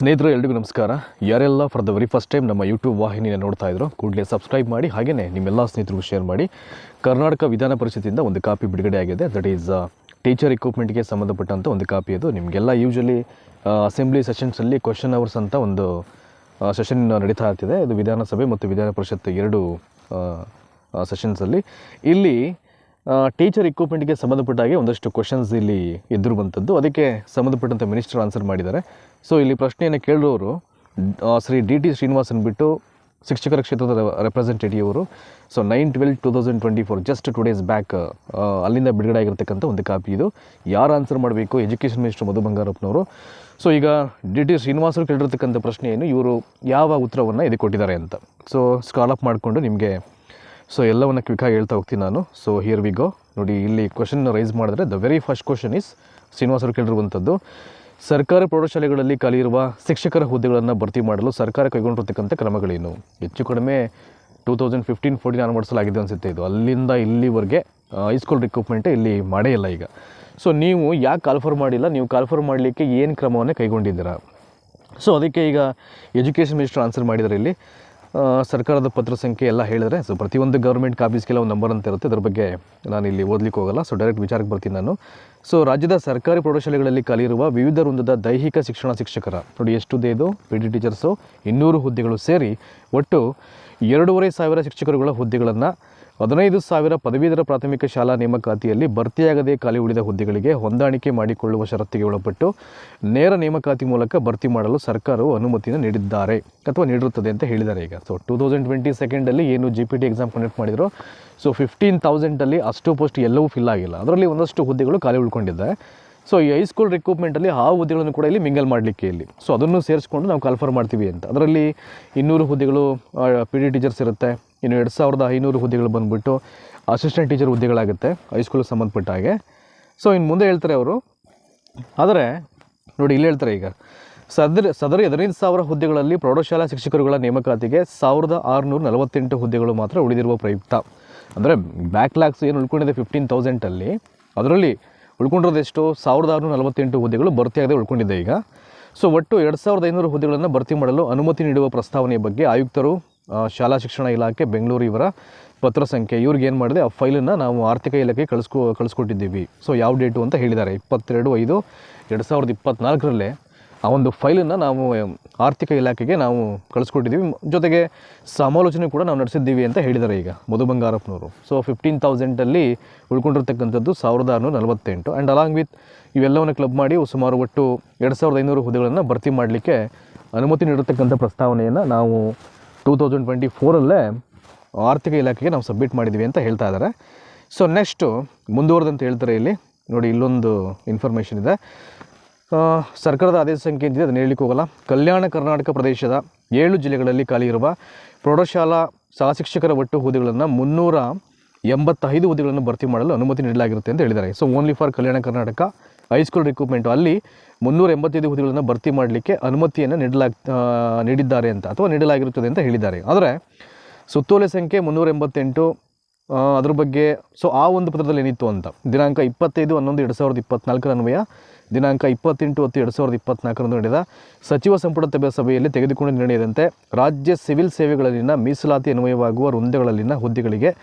ಸ್ನೇಹಿತರು, ಎಲ್ರಿಗೂ ನಮಸ್ಕಾರ. ಯಾರೆಲ್ಲ for the very first time ನಮ್ಮ ಯೂಟ್ಯೂಬ್ ವಾಹಿನಿಯನ್ನು ನೋಡ್ತಾ ಇದ್ರು, ಕೂಡಲೇ ಸಬ್ಸ್ಕ್ರೈಬ್ ಮಾಡಿ ಹಾಗೆಯೇ ನಿಮ್ಮೆಲ್ಲ ಸ್ನೇಹಿತರಿಗೂ ಶೇರ್ ಮಾಡಿ. ಕರ್ನಾಟಕ ವಿಧಾನ ಪರಿಷತ್ತಿಂದ ಒಂದು ಕಾಪಿ ಬಿಡುಗಡೆ ಆಗಿದೆ. ದಟ್ ಈಸ್ ಟೀಚರ್ ಇಕ್ವಿಪ್ಮೆಂಟ್ಗೆ ಸಂಬಂಧಪಟ್ಟಂಥ ಒಂದು ಕಾಪಿ ಅದು. ನಿಮಗೆಲ್ಲ ಯೂಶಲಿ ಅಸೆಂಬ್ಲಿ ಸೆಷನ್ಸಲ್ಲಿ ಕ್ವಶನ್ ಅವರ್ಸ್ ಅಂತ ಒಂದು ಸೆಷನ್ ನಡೀತಾ ಇರ್ತಿದೆ. ಇದು ವಿಧಾನಸಭೆ ಮತ್ತು ವಿಧಾನ ಪರಿಷತ್ ಎರಡು ಸೆಷನ್ಸಲ್ಲಿ ಇಲ್ಲಿ ಟೀಚರ್ ಇಕ್ವಿಪ್ಮೆಂಟ್ಗೆ ಸಂಬಂಧಪಟ್ಟ ಹಾಗೆ ಒಂದಷ್ಟು ಕ್ವಶನ್ಸ್ ಇಲ್ಲಿ ಎದುರುವಂಥದ್ದು ಅದಕ್ಕೆ ಸಂಬಂಧಪಟ್ಟಂಥ ಮಿನಿಸ್ಟರ್ ಆನ್ಸರ್ ಮಾಡಿದ್ದಾರೆ. ಸೊ ಇಲ್ಲಿ ಪ್ರಶ್ನೆಯನ್ನು ಕೇಳಿರೋರು ಶ್ರೀ ಡಿ ಟಿ ಶ್ರೀನಿವಾಸನ್ ಬಿಟ್ಟು ಶಿಕ್ಷಕರ ಕ್ಷೇತ್ರದ ರೆಪ್ರೆಸೆಂಟೇಟಿವ್ ಅವರು so nine twelve two thousand twenty four just two days back ಅಲ್ಲಿಂದ ಬಿಡುಗಡೆ ಆಗಿರ್ತಕ್ಕಂಥ ಒಂದು ಕಾಪಿ ಇದು. ಯಾರು ಆನ್ಸರ್ ಮಾಡಬೇಕು? ಎಜುಕೇಷನ್ ಮಿನಿಸ್ಟರ್ ಮಧು ಬಂಗಾರಪ್ಪನವರು. ಸೊ ಈಗ ಡಿ ಟಿ ಶ್ರೀನಿವಾಸರು ಕೇಳಿರ್ತಕ್ಕಂಥ ಪ್ರಶ್ನೆಯನ್ನು ಇವರು ಯಾವ ಉತ್ತರವನ್ನು ಇದಕ್ಕೆ ಕೊಟ್ಟಿದ್ದಾರೆ ಅಂತ ಸೊ ಸ್ಕಾಲಪ್ ಮಾಡಿಕೊಂಡು ನಿಮಗೆ ಸೊ ಎಲ್ಲವನ್ನು ಕ್ವಿಕ್ಕಾಗಿ ಹೇಳ್ತಾ ಹೋಗ್ತೀನಿ ನಾನು. ಸೊ ಹಿಯರ್ ವಿ ಗೋ ನೋಡಿ, ಇಲ್ಲಿ ಕ್ವಶನ್ ರೈಸ್ ಮಾಡಿದ್ರೆ the very first question is ಶ್ರೀನಿವಾಸರು ಕೇಳಿರುವಂಥದ್ದು. ಸರ್ಕಾರಿ ಪ್ರೌಢಶಾಲೆಗಳಲ್ಲಿ ಖಾಲಿ ಇರುವ ಶಿಕ್ಷಕರ ಹುದ್ದೆಗಳನ್ನು ಭರ್ತಿ ಮಾಡಲು ಸರ್ಕಾರ ಕೈಗೊಂಡಿರ್ತಕ್ಕಂಥ ಕ್ರಮಗಳೇನು? ಹೆಚ್ಚು ಕಡಿಮೆ ಟೂ ತೌಸಂಡ್ ಫಿಫ್ಟೀನ್ ಫೋರ್ಟೀನ್ ಅನುಮಡಿಸಲಾಗಿದೆ ಅನಿಸುತ್ತೆ ಇದು. ಅಲ್ಲಿಂದ ಇಲ್ಲಿವರೆಗೆ ಹೈಸ್ಕೂಲ್ ರಿಕ್ರೂಟ್ಮೆಂಟ್ ಇಲ್ಲಿ ಮಾಡೇ ಇಲ್ಲ ಈಗ. ಸೊ ನೀವು ಯಾಕೆ ಕಾಲ್ಫರ್ ಮಾಡಿಲ್ಲ? ನೀವು ಕಾಲ್ಫರ್ ಮಾಡಲಿಕ್ಕೆ ಏನು ಕ್ರಮವನ್ನು ಕೈಗೊಂಡಿದ್ದೀರಾ? ಸೊ ಅದಕ್ಕೆ ಈಗ ಎಜುಕೇಷನ್ ಮಿನಿಸ್ಟರ್ ಆನ್ಸರ್ ಮಾಡಿದ್ದಾರೆ ಇಲ್ಲಿ. ಸರ್ಕಾರದ ಪತ್ರ ಸಂಖ್ಯೆ ಎಲ್ಲ ಹೇಳಿದರೆ ಸೊ ಪ್ರತಿಯೊಂದು ಗೌರ್ಮೆಂಟ್ ಕಾಪೀಸ್ಗೆಲ್ಲ ಒಂದು ನಂಬರ್ ಅಂತ ಇರುತ್ತೆ. ಅದ್ರ ಬಗ್ಗೆ ನಾನು ಇಲ್ಲಿ ಓದ್ಲಿಕ್ಕೆ ಹೋಗಲ್ಲ ಸೊ ಡೈರೆಕ್ಟ್ ವಿಚಾರಕ್ಕೆ ಬರ್ತೀನಿ ನಾನು. ಸೊ ರಾಜ್ಯದ ಸರ್ಕಾರಿ ಪ್ರೌಢಶಾಲೆಗಳಲ್ಲಿ ಕಲಿಯಿರುವ ವಿವಿಧ ವೃಂದದ ದೈಹಿಕ ಶಿಕ್ಷಣ ಶಿಕ್ಷಕರ, ನೋಡಿ ಎಷ್ಟು ಇದು ಪಿ ಡಿ ಟೀಚರ್ಸು ಇನ್ನೂರು ಹುದ್ದೆಗಳು ಸೇರಿ ಒಟ್ಟು ಎರಡೂವರೆ ಸಾವಿರ ಶಿಕ್ಷಕರುಗಳ ಹುದ್ದೆಗಳನ್ನು ಹದಿನೈದು ಸಾವಿರ ಪದವೀಧರ ಪ್ರಾಥಮಿಕ ಶಾಲಾ ನೇಮಕಾತಿಯಲ್ಲಿ ಭರ್ತಿಯಾಗದೆ ಖಾಲಿ ಉಳಿದ ಹುದ್ದೆಗಳಿಗೆ ಹೊಂದಾಣಿಕೆ ಮಾಡಿಕೊಳ್ಳುವ ಷರತ್ತಿಗೆ ಒಳಪಟ್ಟು ನೇರ ನೇಮಕಾತಿ ಮೂಲಕ ಭರ್ತಿ ಮಾಡಲು ಸರ್ಕಾರವು ಅನುಮತಿಯನ್ನು ನೀಡಿದ್ದಾರೆ ಅಥವಾ ನೀಡಿರುತ್ತದೆ ಅಂತ ಹೇಳಿದ್ದಾರೆ ಈಗ. ಸೊ ಟೂ ತೌಸಂಡ್ ಟ್ವೆಂಟಿ ಸೆಕೆಂಡಲ್ಲಿ ಏನು G P T exam conduct ಮಾಡಿದ್ರು? ಸೊ ಫಿಫ್ಟೀನ್ ತೌಸಂಡಲ್ಲಿ ಅಷ್ಟು ಪೋಸ್ಟ್ ಎಲ್ಲವೂ ಫಿಲ್ ಆಗಿಲ್ಲ. ಅದರಲ್ಲಿ ಒಂದಷ್ಟು ಹುದ್ದೆಗಳು ಖಾಲಿ ಉಳ್ಕೊಂಡಿದೆ. ಸೊ ಈ ಹೈಸ್ಕೂಲ್ ರಿಕ್ರೂಟ್ಮೆಂಟಲ್ಲಿ ಆ ಹುದ್ದೆಗಳನ್ನು ಕೂಡ ಇಲ್ಲಿ ಮಿಂಗಲ್ ಮಾಡಲಿಕ್ಕೆ ಇಲ್ಲಿ. ಸೊ ಅದನ್ನು ಸೇರಿಸ್ಕೊಂಡು ನಾವು ಕಾಲ್ಫರ್ ಮಾಡ್ತೀವಿ ಅಂತ. ಅದರಲ್ಲಿ ಇನ್ನೂರು ಹುದ್ದೆಗಳು ಪಿ ಡಿ ಟೀಚರ್ಸ್ ಇರುತ್ತೆ. ಇನ್ನು ಎರಡು ಸಾವಿರದ ಐನೂರು ಹುದ್ದೆಗಳು ಬಂದುಬಿಟ್ಟು ಅಸಿಸ್ಟೆಂಟ್ ಟೀಚರ್ ಹುದ್ದೆಗಳಾಗುತ್ತೆ ಹೈಸ್ಕೂಲಿಗೆ ಸಂಬಂಧಪಟ್ಟ ಹಾಗೆ. ಸೊ ಇನ್ನು ಮುಂದೆ ಹೇಳ್ತಾರೆ ಅವರು, ಆದರೆ, ನೋಡಿ ಇಲ್ಲಿ ಹೇಳ್ತಾರೆ ಈಗ, ಸದರಿ ಸದರಿ ಹದಿನೈದು ಸಾವಿರ ಹುದ್ದೆಗಳಲ್ಲಿ ಪ್ರೌಢಶಾಲಾ ಶಿಕ್ಷಕರುಗಳ ನೇಮಕಾತಿಗೆ ಸಾವಿರದ ಆರುನೂರ ನಲವತ್ತೆಂಟು ಹುದ್ದೆಗಳು ಮಾತ್ರ ಉಳಿದಿರುವ ಪ್ರಯುಕ್ತ. ಅಂದರೆ ಬ್ಯಾಕ್ಲಾಗ್ಸ್ ಏನು ಉಳ್ಕೊಂಡಿದೆ ಫಿಫ್ಟೀನ್ ತೌಸಂಡಲ್ಲಿ ಅದರಲ್ಲಿ ಉಳ್ಕೊಂಡಿರೋದೆಷ್ಟು ಸಾವಿರದ ಆರುನೂರ ನಲವತ್ತೆಂಟು ಹುದ್ದೆಗಳು ಭರ್ತಿಯಾಗದೆ ಉಳ್ಕೊಂಡಿದೆ ಈಗ. ಸೊ ಒಟ್ಟು ಎರಡು ಸಾವಿರದ ಐನೂರು ಹುದ್ದೆಗಳನ್ನು ಭರ್ತಿ ಮಾಡಲು ಅನುಮತಿ ನೀಡುವ ಪ್ರಸ್ತಾವನೆಯ ಬಗ್ಗೆ ಆಯುಕ್ತರು ಶಾಲಾ ಶಿಕ್ಷಣ ಇಲಾಖೆ ಬೆಂಗಳೂರು ಇವರ ಪತ್ರ ಸಂಖ್ಯೆ. ಇವ್ರಿಗೆ ಏನು ಮಾಡಿದೆ? ಆ ಫೈಲನ್ನು ನಾವು ಆರ್ಥಿಕ ಇಲಾಖೆಗೆ ಕಳಿಸ್ಕೊ, ಕಳಿಸ್ಕೊಟ್ಟಿದ್ದೀವಿ. ಸೊ ಯಾವ ಡೇಟು ಅಂತ ಹೇಳಿದ್ದಾರೆ. ಇಪ್ಪತ್ತೆರಡು, ಐದು, ಎರಡು ಸಾವಿರದ ಇಪ್ಪತ್ತ್ನಾಲ್ಕರಲ್ಲೇ ಆ ಒಂದು ಫೈಲನ್ನು ನಾವು ಆರ್ಥಿಕ ಇಲಾಖೆಗೆ ನಾವು ಕಳಿಸ್ಕೊಟ್ಟಿದ್ದೀವಿ. ಜೊತೆಗೆ ಸಮಾಲೋಚನೆ ಕೂಡ ನಾವು ನಡೆಸಿದ್ದೀವಿ ಅಂತ ಹೇಳಿದ್ದಾರೆ ಈಗ ಮಧು ಬಂಗಾರಪ್ಪನವರು. ಸೊ ಫಿಫ್ಟೀನ್ ತೌಸಂಡಲ್ಲಿ ಉಳ್ಕೊಂಡಿರ್ತಕ್ಕಂಥದ್ದು ಸಾವಿರದ ಆರುನೂರ ನಲವತ್ತೆಂಟು. ಆ್ಯಂಡ್ ಅಲಾಂಗ್ ವಿತ್ ಇವೆಲ್ಲವನ್ನು ಕ್ಲಬ್ ಮಾಡಿ ಸುಮಾರು ಒಟ್ಟು ಎರಡು ಸಾವಿರದ ಐನೂರು ಹುದ್ದೆಗಳನ್ನು ಭರ್ತಿ ಮಾಡಲಿಕ್ಕೆ ಅನುಮತಿ ನೀಡಿರ್ತಕ್ಕಂಥ ಪ್ರಸ್ತಾವನೆಯನ್ನು ನಾವು ಟೂ ತೌಸಂಡ್ ಟ್ವೆಂಟಿ ಫೋರಲ್ಲೇ ಆರ್ಥಿಕ ಇಲಾಖೆಗೆ ನಾವು ಸಬ್ಮಿಟ್ ಮಾಡಿದ್ವಿ ಅಂತ ಹೇಳ್ತಾ ಇದ್ದಾರೆ ಸೊ ನೆಕ್ಸ್ಟು ಮುಂದುವರೆದಂತ ಹೇಳ್ತಾರೆ ಇಲ್ಲಿ. ನೋಡಿ, ಇಲ್ಲೊಂದು ಇನ್ಫಾರ್ಮೇಷನ್ ಇದೆ. ಸರ್ಕಾರದ ಆದೇಶ ಸಂಖ್ಯೆ ಅಂತಿದೆ ಅದನ್ನು ಹೇಳಲಿಕ್ಕೆ ಹೋಗಲ್ಲ. ಕಲ್ಯಾಣ ಕರ್ನಾಟಕ ಪ್ರದೇಶದ ಏಳು ಜಿಲ್ಲೆಗಳಲ್ಲಿ ಖಾಲಿ ಇರುವ ಪ್ರೌಢಶಾಲಾ ಸಹಶಿಕ್ಷಕರ ಒಟ್ಟು ಹುದ್ದೆಗಳನ್ನು ಮುನ್ನೂರ ಎಂಬತ್ತೈದು ಹುದ್ದೆಗಳನ್ನು ಭರ್ತಿ ಮಾಡಲು ಅನುಮತಿ ನೀಡಲಾಗಿರುತ್ತೆ ಅಂತ ಹೇಳಿದ್ದಾರೆ. So only for Kalyana Karnataka high school recruitment ಅಲ್ಲಿ ಮುನ್ನೂರ ಎಂಬತ್ತೈದು ಹುದ್ದೆಗಳನ್ನು ಭರ್ತಿ ಮಾಡಲಿಕ್ಕೆ ಅನುಮತಿಯನ್ನು ನೀಡಲಾಗ್ ನೀಡಿದ್ದಾರೆ ಅಂತ ಅಥವಾ ನೀಡಲಾಗಿರುತ್ತದೆ ಅಂತ ಹೇಳಿದ್ದಾರೆ. ಆದರೆ ಸುತ್ತೋಲೆ ಸಂಖ್ಯೆ ಮುನ್ನೂರ ಎಂಬತ್ತೆಂಟು ಅದ್ರ ಬಗ್ಗೆ ಸೊ ಆ ಒಂದು ಪತ್ರದಲ್ಲಿ ಏನಿತ್ತು ಅಂತ? ದಿನಾಂಕ ಇಪ್ಪತ್ತೈದು ಹನ್ನೊಂದು ಎರಡು ಸಾವಿರದ ಇಪ್ಪತ್ನಾಲ್ಕರ ಅನ್ವಯ ದಿನಾಂಕ ಇಪ್ಪತ್ತೆಂಟು ಹತ್ತು ಎರಡು ಸಾವಿರದ ಇಪ್ಪತ್ನಾಲ್ಕರಂದು ನಡೆದ ಸಚಿವ ಸಂಪುಟ ಸಭೆ- ಸಭೆಯಲ್ಲಿ ತೆಗೆದುಕೊಂಡ ನಿರ್ಣಯದಂತೆ ರಾಜ್ಯ ಸಿವಿಲ್ ಸೇವೆಗಳಲ್ಲಿನ ಮೀಸಲಾತಿ ಅನ್ವಯವಾಗುವ ವೃಂದಗಳಲ್ಲಿನ ಹುದ್ದೆಗಳಿಗೆ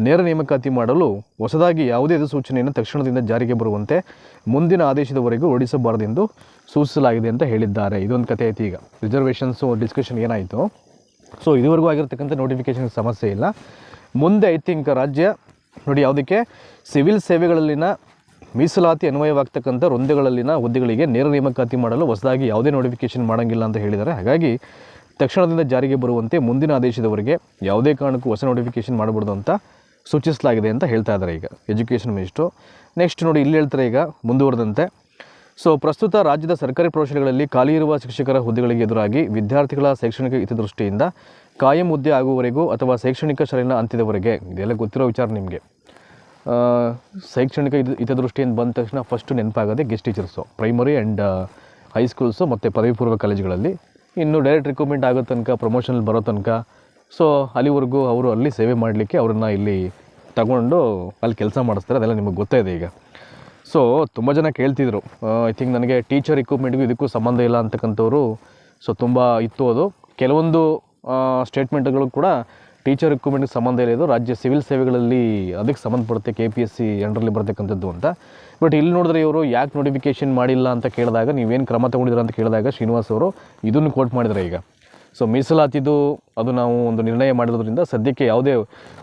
ನೇರ ನೇಮಕಾತಿ ಮಾಡಲು ಹೊಸದಾಗಿ ಯಾವುದೇ ಸೂಚನೆಯನ್ನು ತಕ್ಷಣದಿಂದ ಜಾರಿಗೆ ಬರುವಂತೆ ಮುಂದಿನ ಆದೇಶದವರೆಗೂ ಓಡಿಸಬಾರದೆಂದು ಸೂಚಿಸಲಾಗಿದೆ ಅಂತ ಹೇಳಿದ್ದಾರೆ. ಇದೊಂದು ಕಥೆ ಐತಿ ಈಗ. ರಿಸರ್ವೇಷನ್ಸು ಡಿಸ್ಕಷನ್ ಏನಾಯಿತು? ಸೊ ಇದುವರೆಗೂ ಆಗಿರ್ತಕ್ಕಂಥ ನೋಟಿಫಿಕೇಷನ್ ಸಮಸ್ಯೆ ಇಲ್ಲ. ಮುಂದೆ ಐ ಥಿಂಕ್ ರಾಜ್ಯ ನೋಡಿ ಯಾವುದಕ್ಕೆ? ಸಿವಿಲ್ ಸೇವೆಗಳಲ್ಲಿನ ಮೀಸಲಾತಿ ಅನ್ವಯವಾಗ್ತಕ್ಕಂಥ ರೊಂದೆಗಳಲ್ಲಿನ ಹುದ್ದೆಗಳಿಗೆ ನೇರ ನೇಮಕಾತಿ ಮಾಡಲು ಹೊಸದಾಗಿ ಯಾವುದೇ ನೋಟಿಫಿಕೇಷನ್ ಮಾಡೋಂಗಿಲ್ಲ ಅಂತ ಹೇಳಿದ್ದಾರೆ. ಹಾಗಾಗಿ ತಕ್ಷಣದಿಂದ ಜಾರಿಗೆ ಬರುವಂತೆ ಮುಂದಿನ ಆದೇಶದವರೆಗೆ ಯಾವುದೇ ಕಾರಣಕ್ಕೂ ಹೊಸ ನೋಟಿಫಿಕೇಷನ್ ಮಾಡಬಾರ್ದು ಅಂತ ಸೂಚಿಸಲಾಗಿದೆ ಅಂತ ಹೇಳ್ತಾ ಇದ್ದಾರೆ ಈಗ ಎಜುಕೇಷನ್ ಮಿನಿಸ್ಟ್ರು ನೆಕ್ಸ್ಟ್ ನೋಡಿ ಇಲ್ಲಿ ಹೇಳ್ತಾರೆ ಈಗ ಮುಂದುವರೆದಂತೆ. ಸೊ ಪ್ರಸ್ತುತ ರಾಜ್ಯದ ಸರ್ಕಾರಿ ಪ್ರೌಢಶಾಲೆಗಳಲ್ಲಿ ಖಾಲಿ ಇರುವ ಶಿಕ್ಷಕರ ಹುದ್ದೆಗಳಿಗೆ ಎದುರಾಗಿ ವಿದ್ಯಾರ್ಥಿಗಳ ಶೈಕ್ಷಣಿಕ ಹಿತದೃಷ್ಟಿಯಿಂದ ಕಾಯಂ ಹುದ್ದೆ ಆಗುವವರೆಗೂ ಅಥವಾ ಶೈಕ್ಷಣಿಕ ಶಾಲೆಯ ಅಂತ್ಯದವರೆಗೆ ಇದೆಲ್ಲ ಗೊತ್ತಿರೋ ವಿಚಾರ ನಿಮಗೆ. ಶೈಕ್ಷಣಿಕ ಇದು ಹಿತದೃಷ್ಟಿಯಿಂದ ಬಂದ ತಕ್ಷಣ first ನೆನಪಾಗೋದೆ guest teachers primary and high schools ಮತ್ತು ಪದವಿ ಪೂರ್ವ ಕಾಲೇಜುಗಳಲ್ಲಿ. ಇನ್ನು ಡೈರೆಕ್ಟ್ ರಿಕ್ರೂಟ್ಮೆಂಟ್ ಆಗೋ ತನಕ ಪ್ರಮೋಷನ್ ಬರೋ ತನಕ. ಸೊ ಅಲ್ಲಿವರೆಗೂ ಅವರು ಅಲ್ಲಿ ಸೇವೆ ಮಾಡಲಿಕ್ಕೆ ಅವ್ರನ್ನ ಇಲ್ಲಿ ತಗೊಂಡು ಅಲ್ಲಿ ಕೆಲಸ ಮಾಡಿಸ್ತಾರೆ, ಅದೆಲ್ಲ ನಿಮಗೆ ಗೊತ್ತೇ ಇದೆ ಈಗ. ಸೊ ತುಂಬ ಜನ ಕೇಳ್ತಿದ್ರು. ಐ ಥಿಂಕ್ ನನಗೆ ಟೀಚರ್ ಇಕ್ವಿಪ್ಮೆಂಟ್ಗೂ ಇದಕ್ಕೂ ಸಂಬಂಧ ಇಲ್ಲ ಅಂತಕ್ಕಂಥವ್ರು. ಸೊ ತುಂಬ ಇತ್ತು ಅದು. ಕೆಲವೊಂದು ಸ್ಟೇಟ್ಮೆಂಟ್ಗಳು ಕೂಡ ಟೀಚರ್ ರಿಕ್ರೂಟ್ಮೆಂಟ್ಗೆ ಸಂಬಂಧ ಇರೋದು ರಾಜ್ಯ ಸಿವಿಲ್ ಸೇವೆಗಳಲ್ಲಿ ಅದಕ್ಕೆ ಸಂಬಂಧಪಡುತ್ತೆ ಕೆ ಪಿ ಎಸ್ ಸಿ ಎಂಡ್ರಲ್ಲಿ ಬರ್ತಕ್ಕಂಥದ್ದು ಅಂತ. ಬಟ್ ಇಲ್ಲಿ ನೋಡಿದ್ರೆ ಇವರು ಯಾಕೆ ನೋಟಿಫಿಕೇಷನ್ ಮಾಡಿಲ್ಲ ಅಂತ ಕೇಳಿದಾಗ, ನೀವೇನು ಕ್ರಮ ತೊಗೊಂಡಿದ್ರು ಅಂತ ಕೇಳಿದಾಗ ಶ್ರೀನಿವಾಸ್ ಅವರು ಇದನ್ನು ಕೋಟ್ ಮಾಡಿದ್ದಾರೆ ಈಗ. ಸೊ ಮೀಸಲಾತಿದು ಅದು ನಾವು ಒಂದು ನಿರ್ಣಯ ಮಾಡಿರೋದ್ರಿಂದ ಸದ್ಯಕ್ಕೆ ಯಾವುದೇ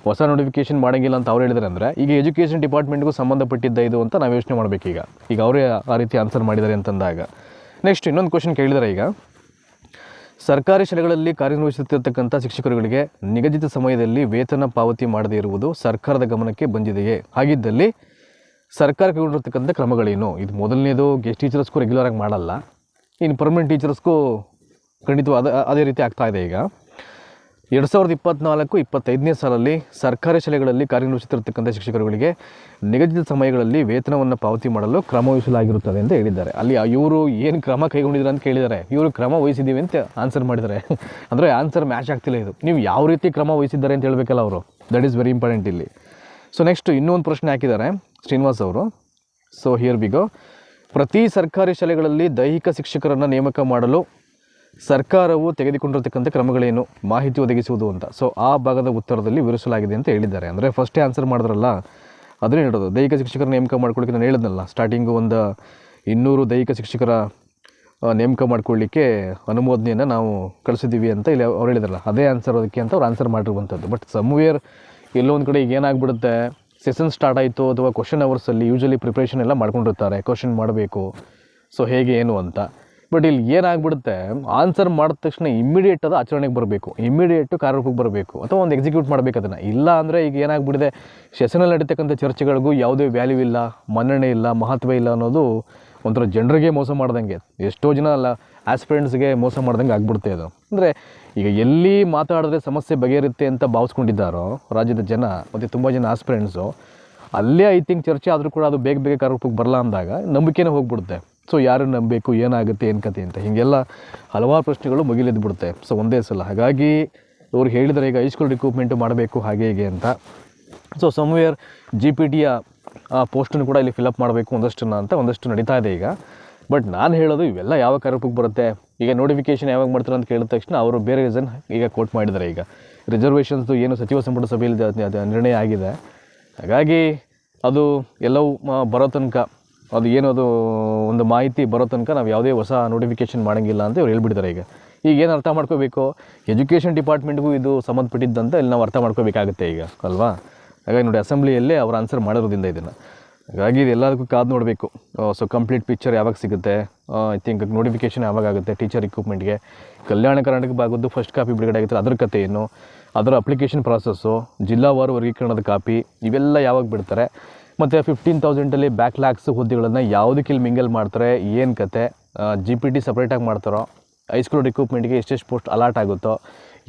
ಹೊಸ ನೋಟಿಫಿಕೇಷನ್ ಮಾಡೋಂಗಿಲ್ಲ ಅಂತ ಅವ್ರು ಹೇಳಿದ್ರೆ ಅಂದರೆ, ಈಗ ಎಜುಕೇಷನ್ ಡಿಪಾರ್ಟ್ಮೆಂಟ್ಗೂ ಸಂಬಂಧಪಟ್ಟಿದ್ದ ಇದು ಅಂತ ನಾವು ಯೋಚನೆ ಮಾಡಬೇಕೀಗ. ಈಗ ಈಗ ಅವರೇ ಆ ರೀತಿ ಆನ್ಸರ್ ಮಾಡಿದ್ದಾರೆ ಅಂತಂದಾಗ. ನೆಕ್ಸ್ಟ್ ಇನ್ನೊಂದು ಕ್ವಶನ್ ಕೇಳಿದ್ದಾರೆ ಈಗ. ಸರ್ಕಾರಿ ಶಾಲೆಗಳಲ್ಲಿ ಕಾರ್ಯನಿರ್ವಹಿಸುತ್ತಿರತಕ್ಕಂಥ ಶಿಕ್ಷಕರುಗಳಿಗೆ ನಿಗದಿತ ಸಮಯದಲ್ಲಿ ವೇತನ ಪಾವತಿ ಮಾಡದೇ ಇರುವುದು ಸರ್ಕಾರದ ಗಮನಕ್ಕೆ ಬಂದಿದೆಯೇ? ಹಾಗಿದ್ದಲ್ಲಿ ಸರ್ಕಾರ ಕೈಗೊಂಡಿರ್ತಕ್ಕಂಥ ಕ್ರಮಗಳೇನು? ಇದು ಮೊದಲನೇದು ಗೆಸ್ಟ್ ಟೀಚರ್ಸ್ಗೂ ರೆಗ್ಯುಲರ್ ಆಗಿ ಮಾಡಲ್ಲ. ಇನ್ನು ಪರ್ಮನೆಂಟ್ ಟೀಚರ್ಸ್ಗೂ ಖಂಡಿತವಾದ ಅದೇ ರೀತಿ ಆಗ್ತಾ ಇದೆ ಈಗ. ಎರಡು ಸಾವಿರದ ಇಪ್ಪತ್ನಾಲ್ಕು ಇಪ್ಪತ್ತೈದನೇ ಸಾಲಲ್ಲಿ ಸರ್ಕಾರಿ ಶಾಲೆಗಳಲ್ಲಿ ಕಾರ್ಯನಿರ್ವಹಿಸುತ್ತಿರತಕ್ಕಂಥ ಶಿಕ್ಷಕರುಗಳಿಗೆ ನಿಗದಿತ ಸಮಯಗಳಲ್ಲಿ ವೇತನವನ್ನು ಪಾವತಿ ಮಾಡಲು ಕ್ರಮ ವಹಿಸಲಾಗಿರುತ್ತದೆ ಅಂತ ಹೇಳಿದ್ದಾರೆ. ಅಲ್ಲಿ ಇವರು ಏನು ಕ್ರಮ ಕೈಗೊಂಡಿದ್ದಾರೆ ಅಂತ ಕೇಳಿದ್ದಾರೆ. ಇವರು ಕ್ರಮ ವಹಿಸಿದ್ದೀವಿ ಅಂತ ಆನ್ಸರ್ ಮಾಡಿದ್ದಾರೆ. ಅಂದರೆ ಆನ್ಸರ್ ಮ್ಯಾಚ್ ಆಗ್ತಿಲ್ಲ ಇದು. ನೀವು ಯಾವ ರೀತಿ ಕ್ರಮ ವಹಿಸಿದ್ದಾರೆ ಅಂತ ಹೇಳಬೇಕಲ್ಲ ಅವರು. ದಟ್ ಈಸ್ ವೆರಿ ಇಂಪಾರ್ಟೆಂಟ್ ಇಲ್ಲಿ. ಸೊ ನೆಕ್ಸ್ಟ್ ಇನ್ನೊಂದು ಪ್ರಶ್ನೆ ಹಾಕಿದ್ದಾರೆ ಶ್ರೀನಿವಾಸ್ ಅವರು. ಸೊ ಹಿಯರ್ ಬಿಗೋ ಪ್ರತಿ ಸರ್ಕಾರಿ ಶಾಲೆಗಳಲ್ಲಿ ದೈಹಿಕ ಶಿಕ್ಷಕರನ್ನು ನೇಮಕ ಮಾಡಲು ಸರ್ಕಾರವು ತೆಗೆದುಕೊಂಡಿರತಕ್ಕಂಥ ಕ್ರಮಗಳೇನು? ಮಾಹಿತಿ ಒದಗಿಸುವುದು ಅಂತ. ಸೊ ಆ ಭಾಗದ ಉತ್ತರದಲ್ಲಿ ವಿವರಿಸಲಾಗಿದೆ ಅಂತ ಹೇಳಿದ್ದಾರೆ. ಅಂದರೆ ಫಸ್ಟೇ ಆನ್ಸರ್ ಮಾಡಿದ್ರಲ್ಲ, ಅದನ್ನೇ ಹೇಳೋದು. ದೈಹಿಕ ಶಿಕ್ಷಕರ ನೇಮಕ ಮಾಡ್ಕೊಳ್ಳಿಕ್ಕೆ ನಾನು ಹೇಳಿದ್ನಲ್ಲ. ಸ್ಟಾರ್ಟಿಂಗು ಒಂದು ಇನ್ನೂರು ದೈಹಿಕ ಶಿಕ್ಷಕರ ನೇಮಕ ಮಾಡ್ಕೊಳ್ಳಿಕ್ಕೆ ಅನುಮೋದನೆಯನ್ನು ನಾವು ಕಳಿಸಿದ್ದೀವಿ ಅಂತ ಇಲ್ಲಿ ಅವ್ರು ಹೇಳಿದ್ರಲ್ಲ. ಅದೇ ಆನ್ಸರ್ ಅದಕ್ಕೆ ಅಂತ ಅವ್ರು ಆನ್ಸರ್ ಮಾಡಿರುವಂಥದ್ದು ಬಟ್ ಸಮ್ವೇರ್ ಎಲ್ಲೋ ಒಂದು ಕಡೆ ಈಗ ಏನಾಗ್ಬಿಡುತ್ತೆ? ಸೆಷನ್ ಸ್ಟಾರ್ಟ್ ಆಯಿತು ಅಥವಾ ಕ್ವಶನ್ ಅವರ್ಸಲ್ಲಿ ಯೂಶಲಿ ಪ್ರಿಪ್ರೇಷನ್ ಎಲ್ಲ ಮಾಡ್ಕೊಂಡಿರ್ತಾರೆ. ಕ್ವಶನ್ ಮಾಡಬೇಕು. ಸೊ ಹೇಗೆ ಏನು ಅಂತ. ಬಟ್ ಇಲ್ಲಿ ಏನಾಗ್ಬಿಡುತ್ತೆ? ಆನ್ಸರ್ ಮಾಡಿದ ತಕ್ಷಣ ಇಮ್ಮಿಡಿಯೇಟ್ ಅದು ಆಚರಣೆಗೆ ಬರಬೇಕು. ಇಮ್ಮಿಡಿಯೇಟು ಕಾರ್ಯರೂಪಕ್ಕೆ ಬರಬೇಕು. ಅಥವಾ ಒಂದು ಎಕ್ಸಿಕ್ಯೂಟ್ ಮಾಡಬೇಕು ಅದನ್ನು. ಇಲ್ಲ ಅಂದರೆ ಈಗ ಏನಾಗ್ಬಿಡಿದೆ? ಸೆಷನಲ್ಲಿ ನಡೀತಕ್ಕಂಥ ಚರ್ಚೆಗಳಿಗೂ ಯಾವುದೇ ವ್ಯಾಲ್ಯೂ ಇಲ್ಲ, ಮನ್ನಣೆ ಇಲ್ಲ, ಮಹತ್ವ ಇಲ್ಲ ಅನ್ನೋದು ಒಂಥರ ಜನರಿಗೆ ಮೋಸ ಮಾಡ್ದಂಗೆ. ಎಷ್ಟೋ ಜನ ಅಲ್ಲ ಆಸ್ಪಿರೆಂಟ್ಸ್ಗೆ ಮೋಸ ಮಾಡ್ದಂಗೆ ಆಗ್ಬಿಡುತ್ತೆ ಅದು. ಅಂದರೆ ಈಗ ಎಲ್ಲಿ ಮಾತಾಡಿದ್ರೆ ಸಮಸ್ಯೆ ಬಗೆಹರುತ್ತೆ ಅಂತ ಭಾವಿಸ್ಕೊಂಡಿದ್ದಾರೋ ರಾಜ್ಯದ ಜನ, ಮತ್ತು ತುಂಬ ಜನ ಆಸ್ಪಿರೆಂಟ್ಸು ಅಲ್ಲೇ ಐ ಥಿಂಕ್ ಚರ್ಚೆ ಆದರೂ ಕೂಡ ಅದು ಬೇಗ ಬೇಗ ಕಾರ್ಯರೂಪಕ್ಕೆ ಬರಲ್ಲ ಅಂದಾಗ ನಂಬಿಕೆನೇ ಹೋಗ್ಬಿಡುತ್ತೆ. ಸೊ ಯಾರು ನಂಬಬೇಕು, ಏನಾಗುತ್ತೆ, ಏನು ಕತೆ ಅಂತ. ಹೀಗೆಲ್ಲ ಹಲವಾರು ಪ್ರಶ್ನೆಗಳು ಮುಗಿಲೆದ್ದು ಬಿಡುತ್ತೆ. ಸೊ ಒಂದೇ ಸಲ. ಹಾಗಾಗಿ ಅವ್ರು ಹೇಳಿದರೆ ಈಗ ಹೈಸ್ಕೂಲ್ ರಿಕ್ರೂಟ್ಮೆಂಟು ಮಾಡಬೇಕು, ಹಾಗೆ ಹೀಗೆ ಅಂತ. ಸೊ ಸಮ್ವೇರ್ ಜಿ ಪಿ ಟಿಯ ಪೋಸ್ಟನ್ನು ಕೂಡ ಇಲ್ಲಿ ಫಿಲಪ್ ಮಾಡಬೇಕು ಒಂದಷ್ಟನ್ನು ಅಂತ ಒಂದಷ್ಟು ನಡೀತಾ ಇದೆ ಈಗ. ಬಟ್ ನಾನು ಹೇಳೋದು ಇವೆಲ್ಲ ಯಾವ ಕಾರ್ಯಕ್ಕೆ ಬರುತ್ತೆ. ಈಗ ನೋಟಿಫಿಕೇಶನ್ ಯಾವಾಗ ಮಾಡ್ತಾರೆ ಅಂತ ಕೇಳಿದ ತಕ್ಷಣ ಅವರು ಬೇರೆ ರೀಸನ್ ಈಗ ಕೋಟ್ ಮಾಡಿದ್ದಾರೆ ಈಗ. ರಿಸರ್ವೇಷನ್ಸ್ದು ಏನು ಸಚಿವ ಸಂಪುಟ ಸಭೆಯಲ್ಲಿ ನಿರ್ಣಯ ಆಗಿದೆ. ಹಾಗಾಗಿ ಅದು ಎಲ್ಲವೂ ಬರೋ ತನಕ ಅದು ಏನದು, ಒಂದು ಮಾಹಿತಿ ಬರೋ ತನಕ ನಾವು ಯಾವುದೇ ಹೊಸ ನೋಟಿಫಿಕೇಶನ್ ಮಾಡೋಂಗಿಲ್ಲ ಅಂತ ಇವ್ರು ಹೇಳ್ಬಿಡ್ತಾರೆ ಈಗ. ಈಗ ಏನು ಅರ್ಥ ಮಾಡ್ಕೋಬೇಕು? ಎಜುಕೇಷನ್ ಡಿಪಾರ್ಟ್ಮೆಂಟ್ಗೂ ಇದು ಸಂಬಂಧಪಟ್ಟಿದ್ದಂತ ಇಲ್ಲಿ ನಾವು ಅರ್ಥ ಮಾಡ್ಕೋಬೇಕಾಗುತ್ತೆ ಈಗ, ಅಲ್ವಾ? ಹಾಗಾಗಿ ನೋಡಿ, ಅಸೆಂಬ್ಲಿಯಲ್ಲೇ ಅವ್ರು ಆನ್ಸರ್ ಮಾಡಿರೋದ್ರಿಂದ ಇದನ್ನು. ಹಾಗಾಗಿ ಇದು ಎಲ್ಲದಕ್ಕೂ ಕಾದು ನೋಡಬೇಕು. ಸೊ ಕಂಪ್ಲೀಟ್ ಪಿಕ್ಚರ್ ಯಾವಾಗ ಸಿಗುತ್ತೆ? ಐ ಥಿಂಕ್ ನೋಟಿಫಿಕೇಷನ್ ಯಾವಾಗ ಆಗುತ್ತೆ ಟೀಚರ್ ಇಕ್ವಿಪ್ಮೆಂಟ್ಗೆ ಕಲ್ಯಾಣ ಕರ್ನಾಟಕ ಭಾಗದ್ದು ಫಸ್ಟ್ ಕಾಪಿ ಬಿಡುಗಡೆ ಆಗಿತ್ತು, ಅದ್ರ ಕತೆ ಏನು? ಅದರ ಅಪ್ಲಿಕೇಶನ್ ಪ್ರಾಸೆಸ್ಸು ಜಿಲ್ಲಾವಾರು ವರ್ಗೀಕರಣದ ಕಾಪಿ ಇವೆಲ್ಲ ಯಾವಾಗ ಬಿಡ್ತಾರೆ? ಮತ್ತು ಫಿಫ್ಟೀನ್ ತೌಸಂಡಲ್ಲಿ ಲ್ಯಾಕ್ಸ್ ಹುದ್ದೆಗಳನ್ನು ಯಾವುದಕ್ಕೆ ಇಲ್ಲಿ ಮಿಂಗಲ್ ಮಾಡ್ತಾರೆ, ಏನು ಕತೆ ಜಿ ಪಿ ಟಿ ಸಪ್ರೇಟಾಗಿ ಮಾಡ್ತಾರೋ ಹೈಸ್ಕೂಲ್ ರಿಕ್ರೂಟ್ಮೆಂಟ್ಗೆ ಎಷ್ಟೆಷ್ಟು ಪೋಸ್ಟ್ ಅಲರ್ಟ್ ಆಗುತ್ತೋ,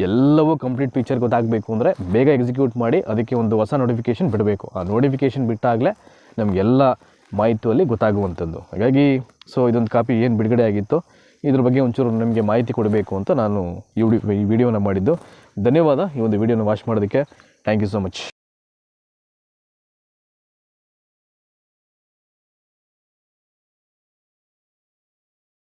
ಎಲ್ಲವೂ ಕಂಪ್ಲೀಟ್ ಪಿಕ್ಚರ್ ಗೊತ್ತಾಗಬೇಕು ಅಂದರೆ ಬೇಗ ಎಕ್ಸಿಕ್ಯೂಟ್ ಮಾಡಿ ಅದಕ್ಕೆ ಒಂದು ಹೊಸ ನೋಟಿಫಿಕೇಶನ್ ಬಿಡಬೇಕು. ಆ ನೋಟಿಫಿಕೇಷನ್ ಬಿಟ್ಟಾಗಲೇ ನಮಗೆಲ್ಲ ಮಾಹಿತಿಯಲ್ಲಿ ಗೊತ್ತಾಗುವಂಥದ್ದು. ಹಾಗಾಗಿ ಸೊ ಇದೊಂದು ಕಾಪಿ ಏನು ಬಿಡುಗಡೆ ಆಗಿತ್ತು, ಇದ್ರ ಬಗ್ಗೆ ಒಂಚೂರು ನಿಮಗೆ ಮಾಹಿತಿ ಕೊಡಬೇಕು ಅಂತ ನಾನು ಈ ವಿಡಿಯೋನ ಮಾಡಿದ್ದು. ಧನ್ಯವಾದ ಈ ಒಂದು ವಿಡಿಯೋನ ವಾಚ್ ಮಾಡೋದಕ್ಕೆ. Thank you so much